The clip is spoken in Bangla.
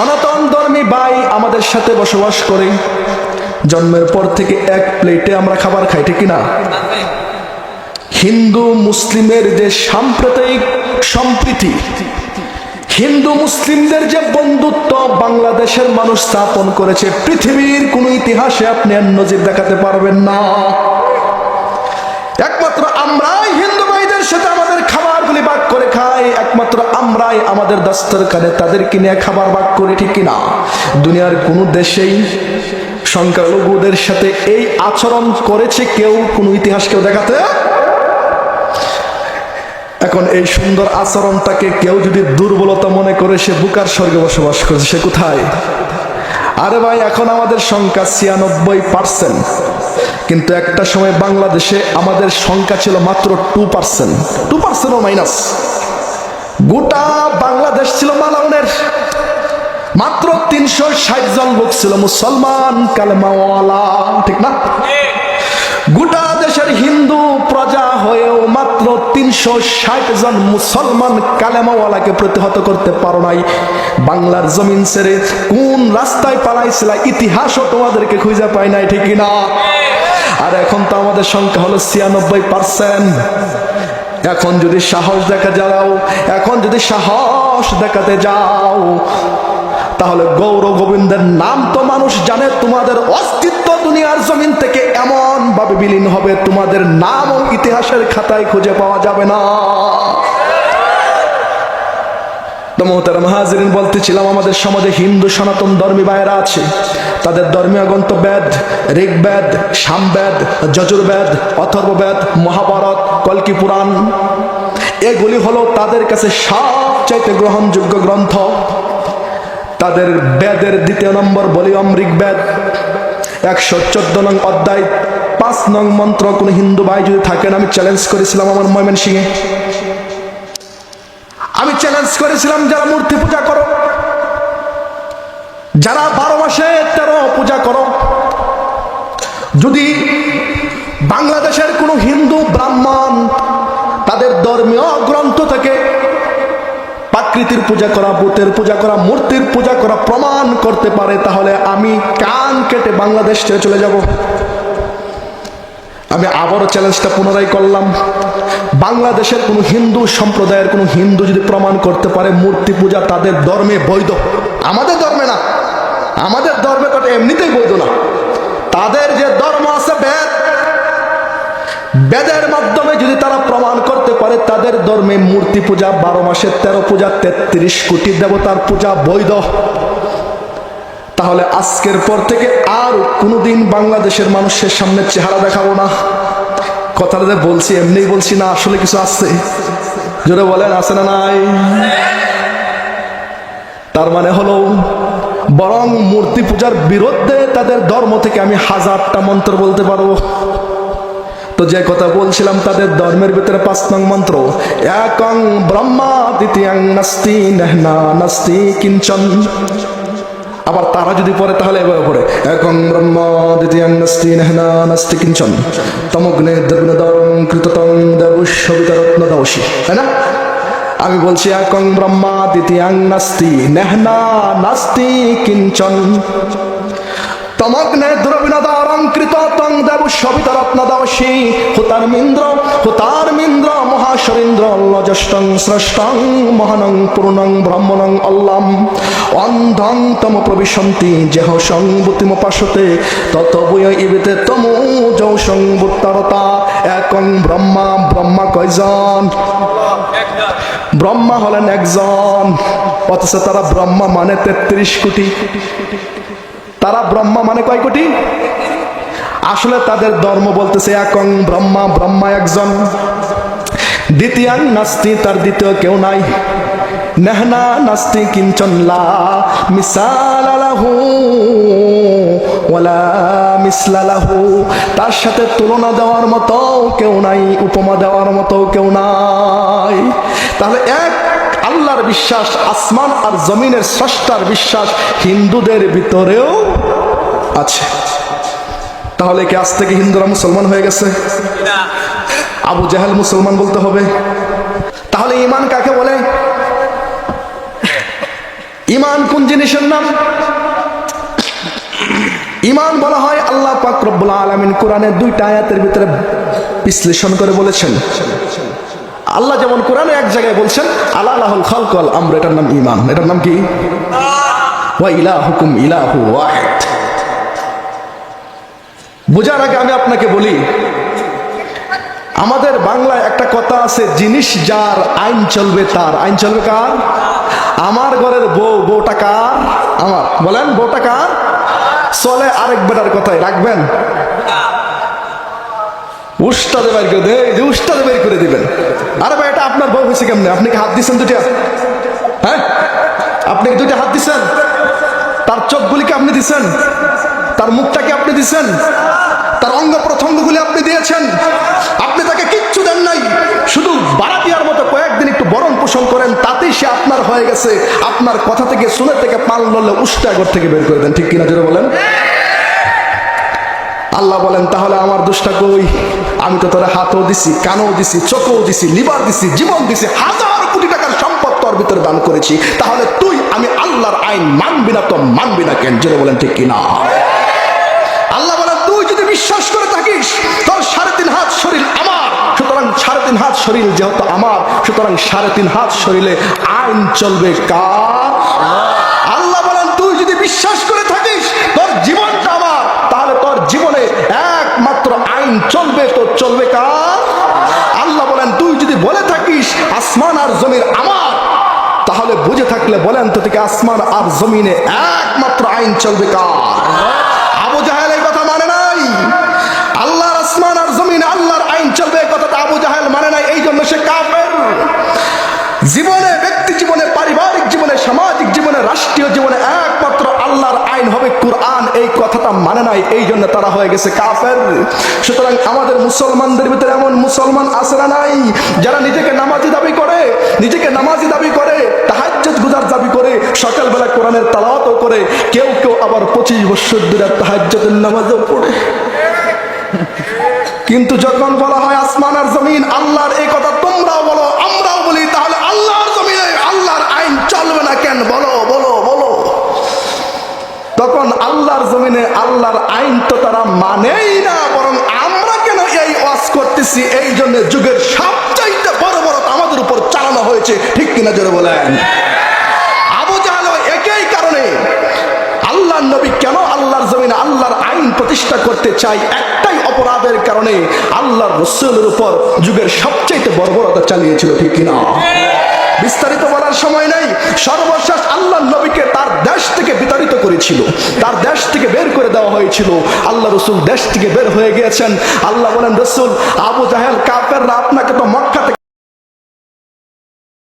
সনাতন ধর্মী ভাই আমাদের সাথে বসবাস করে। জন্মের পর থেকে এক প্লেটে আমরা খাবার খাই, ঠিক না হিন্দু মুসলিমের যে সাম্প্রদায়িক সম্প্রীতি, হিন্দু মুসলিমদের যে বন্ধুত্ব বাংলাদেশের মানুষ স্থাপন করেছে, পৃথিবীর কোন ইতিহাসে আপনি আর নজির দেখাতে পারবেন না। একমাত্র আমরাই হিন্দু ভাইদের সাথে আমাদের খাবারগুলি ভাগ করে খাই। একমাত্র, আমরাই আমাদের দস্তরখানে তাদেরকে নিয়ে খাবার ভাগ করি, ঠিক কিনা? দুনিয়ার কোনো দেশেই সংখ্যালঘুদের সাথে এই আচরণ করেছে কেউ, কোনো ইতিহাস কেউ দেখাতে? এখন এই সুন্দর আচরণটাকে কেউ যদি দুর্বলতা মনে করে, সে বুকার স্বর্গে বসবাস করছে, সে কোথায়? আরে ভাই, এখন আমাদের সংখ্যা ছিয়ানব্বই পার্সেন্ট কিন্তু একটা সময় বাংলাদেশে আমাদের সংখ্যা ছিল মাত্র two percent two percent minus গোটা বাংলাদেশ ছিল মালাউনের। মাত্র তিনশো ষাট জন লোক ছিল মুসলমান কালেমাওয়ালা, ঠিক না? গোটা দেশের হিন্দু প্রজা হয়েও মাত্র তিনশো ষাট জন মুসলমান কালেমাওয়ালাকে প্রতিহত করতে পারো নাই। বাংলার জমিন ছেড়ে কোন রাস্তায় পালাইছিল ইতিহাসও তোমাদেরকে খুঁজে পায় নাই, ঠিক না আর এখন তো আমাদের সংখ্যা হলো ছিয়ানব্বই পার্সেন্ট। এখন যদি সাহস দেখা যাও, এখন যদি সাহস দেখাতে যাও, তাহলে গৌর গোবিন্দের নাম তো মানুষ জানে, তোমাদের অস্তিত্ব দুনিয়ার জমিন থেকে এমন ভাবে বিলীন হবে, তোমাদের নাম ও ইতিহাসের খাতায় খুঁজে পাওয়া যাবে না। তো মোহতারাম হাজিরিন বলতেছিলাম, আমাদের সমাজে হিন্দু সনাতন ধর্মী ভাইয়েরা আছে। তাদের ধর্মীয় গ্রন্থ বেদ, ঋগ্বেদ, সামবেদ, যজুর্বেদ, অথর্ববেদ, মহাভারত, কল্কি পুরাণ। এগুলি হলো তাদের কাছে সবচাইতে গ্রহণযোগ্য গ্রন্থ। তাদের বেদের দ্বিতীয় নম্বর বলিয়ম ঋগ্বেদ। একশো চোদ্দ নং অধ্যায়, পাঁচ নং মন্ত্র, কোন হিন্দু ভাই যদি থাকেন, আমি চ্যালেঞ্জ করেছিলাম আমার ময়মন সিংহে আমি চ্যালেঞ্জ করেছিলাম, যারা মূর্তি পূজা করো যারা বারো মাসে তেরো পূজা করো, যদি বাংলাদেশের কোনো হিন্দু, ব্রাহ্মণ তাদের ধর্মীয় গ্রন্থ থেকে প্রাকৃতির পূজা করা, ভূতের পূজা করা, মূর্তির পূজা করা প্রমাণ করতে পারে, তাহলে আমি কান কেটে বাংলাদেশ ছেড়ে চলে যাব। আমি আবারও চ্যালেঞ্জটা পুনরায় করলাম। বাংলাদেশের কোনো হিন্দু সম্প্রদায়ের কোনো হিন্দু যদি প্রমাণ করতে পারে, মূর্তি পূজা তাদের ধর্মে বৈধ। আমাদের ধর্মে না। আমাদের ধর্মে তো এমনিতেই বৈধ না। তাদের যে ধর্ম আছে বেদ, বেদের মাধ্যমে যদি তারা প্রমাণ করতে পারে, তাদের ধর্মে মূর্তি পূজা বারো মাসের তেরো পূজা, তেত্রিশ কোটি দেবতার পূজা বৈধ। তাহলে আজকের পর থেকে আর কোনোদিন বাংলাদেশের মানুষের সামনে চেহারা দেখাবো না। কথাটা যে বলছি এমনি বলছি না, আসলে কিছু আছে। জোরে বলেন, আছে না নাই? তার মানে হলো বরং মূর্তি পূজার বিরুদ্ধে তাদের ধর্ম থেকে আমি হাজারটা মন্ত্র বলতে পারব। তো যে কথা বলছিলাম, তাদের ধর্মের ভিতরে পাঁচ নং মন্ত্র, একং ব্রহ্মা দ্বিতীয়াং নাস্তি নেহনা নাস্তি কিঞ্চন। আবার তারা যদি পড়ে, তাহলে এভাবে পড়ে, একং ব্রহ্ম দ্বিতীয়াং নাস্তি নেহনা নাস্তি কিঞ্চন। তমগ্নে দেবনদরং কৃততং দেবুষ্যবিতরত্ন দোষী তাই না? আমি বলছি, একং ব্রহ্মা দ্বিতীয়াং নাস্তি, নেহনা নাস্তি কিঞ্চন। তমগ্নে তং দেব সবিতরত্নদশী হুতার মিন্দ্র হুতার মিন্দ্র, মহাশরীন্দ্র লজষ্টং স্রষ্টং, মহানং পূর্ণং ব্রহ্মণং অল্লাম। অন্ধং তম প্রবিশন্তি, যেহ সংবুতিম পাশতে তত ইবিতে তমু যৌ সংবুত্তরতা একং ব্রহ্মা ব্রহ্মা কয়জন? ব্রহ্মা হলেন একজন, অথচ তারা ব্রহ্মা মানে তেত্রিশ কোটি। তারা ব্রহ্মা মানে কয় কোটি? আসলে তাদের ধর্ম বলতেছে একং ব্রহ্মা ব্রহ্মা একজন। দ্বিতীয়াং নাস্তি, তার দ্বিতীয় কেউ নাই। নেহনা নাস্তি, কিঞ্চন লা মিসাল আলাহু তার সাথে তুলনা দেওয়ার মতো কেউ নাই, উপমা দেওয়ার মতো কেউ নাই। তাহলে এক, আল্লাহর বিশ্বাস, আসমান আর জমিনের স্রষ্টার বিশ্বাস হিন্দুদের ভিতরেও আছে। তাহলে কি আজ থেকে হিন্দুরা মুসলমান হয়ে গেছে? আবু জাহেল মুসলমান বলতে হবে। তাহলে ইমান কাকে বলে? ইমান কোন জিনিসের নাম? ইমান বলা হয় আল্লাহ পাক আলামিন কোরআনের দুইটা আয়াতের ভিতরে বিশ্লেষণ করে বলেছেন। আল্লাহ যেমন কোরআনে এক জায়গায় বলছেন আল্লাহ আল্লাহুল খালকল আমরা এটার নাম ইমান এটার নাম কি? ওয়া ইলাহুকুম ইলাহু ওয়াহিদ। বোঝার আগে আমি আপনাকে বলি, আমাদের বাংলায় একটা কথা আছে, জিনিস যার আইন চলবে তার। আইন চলবে কার? আমার ঘরের বউ, বউটা কার? আমার। বলেন, বউটা কার? চলে আরেক বেটার কথাই রাখবেন। বের করে যে বের করে দিবেন। আরে ভাই, এটা আপনার বউ হয়েছে কেমনে? আপনি কি হাত দিচ্ছেন দুটা হ্যাঁ? আপনি কি দুইটা হাত দিচ্ছেন তার চোখগুলিকে আপনি দিচ্ছেন তার মুখটাকে আপনি দিচ্ছেন তার অঙ্গ প্রথঙ্গগুলি আপনি দিয়েছেন? আপনি তাকে কিচ্ছু হয়ে গেছে, আপনার কথা থেকে, শুনে থেকে পাল লড়লে উষ্টা ঘর থেকে বের করে দেন, ঠিক কিনা জোরে বলেন? আল্লাহ বলেন, তাহলে আমার দোষটা কই? আমি তো তোরা হাতও দিছি, কানও দিছি, চোখও দিছি, লিভার দিছি, জীবন দিছি, হাজার কোটি টাকার সম্পদ তোর ভিতরে দান করেছি। তাহলে তুই আমি আল্লাহর আইন মানবি না, তো মানবি না কেন? জেনে বলেন, ঠিক কিনা? তিন হাত শরীর যেহেতু আমার, সুতরাং সাড়ে তিন হাত শরীরে আইন চলবে কার আল্লাহ বলেন, তুই যদি বিশ্বাস করে থাকিস, তোর জীবনটা আমার, তাহলে তোর জীবনে একমাত্র আইন চলবে, তো চলবে কার আল্লাহ বলেন, তুই যদি বলে থাকিস, আসমান আর জমির আমার, তাহলে বুঝে থাকলে বলেন তো থেকে আসমান আর জমিনে একমাত্র আইন চলবে কার জন্য সে কাফের। জীবনে ব্যক্তি জীবনে, পারিবারিক জীবনে, সামাজিক জীবনে, রাষ্ট্রীয় জীবনে একমাত্র আল্লাহর আইন হবে কোরআন। এই কথাটা মানে নাই, এই জন্য তারা হয়ে গেছে কাফের। সুতরাং আমাদের মুসলমানদের ভিতরে এমন মুসলমান আছে না নাই, যারা নিজেকে নামাজি দাবি করে, নিজেকে নামাজি দাবি করে, তাহাজ্জুদ গুজার দাবি করে, সকালবেলা কোরআনের তালাওয়াতও করে, কেউ কেউ আবার পঁচিশ বছর ধরে তাহাজ্জুদের নামাজও পড়ে। কিন্তু যখন বলা হয় আসমান আর জমিন, আল্লাহর এই কথা তোমরাও বলো, আমরাও বলি, তাহলে আল্লাহর জমিনে আল্লাহর আইন চলবে না কেন? বলো বলো বলো। তখন আল্লাহর জমিনে আল্লাহর আইন তো তারা মানেই না, বরং আমরা কেন এই ওয়াজ করতেছি? এই জন্য যুগের সবচাইতে বড় বড় আমাদের উপর চালানো হয়েছে। ঠিক কিনা জোরে বলেন? আবু জাহাল একই কারণে আল্লাহর নবী প্রতিষ্ঠা করতে চাই একটাই অপরাধের কারণে আল্লাহর রসুলের উপর যুগের সবচাইতে বর্বরতা চালিয়েছিল, ঠিক কিনা? বিস্তারিত বলার সময় নেই। সর্বশেষ আল্লাহ নবীকে তার দেশ থেকে বিতাড়িত করেছিল। তার দেশ থেকে বের করে দেওয়া হয়েছিল। আল্লাহ রসুল দেশ থেকে বের হয়ে গিয়েছেন। আল্লাহ বলেন, রসুল, আবু জাহেল কাফেররা আপনাকে তো মক্কা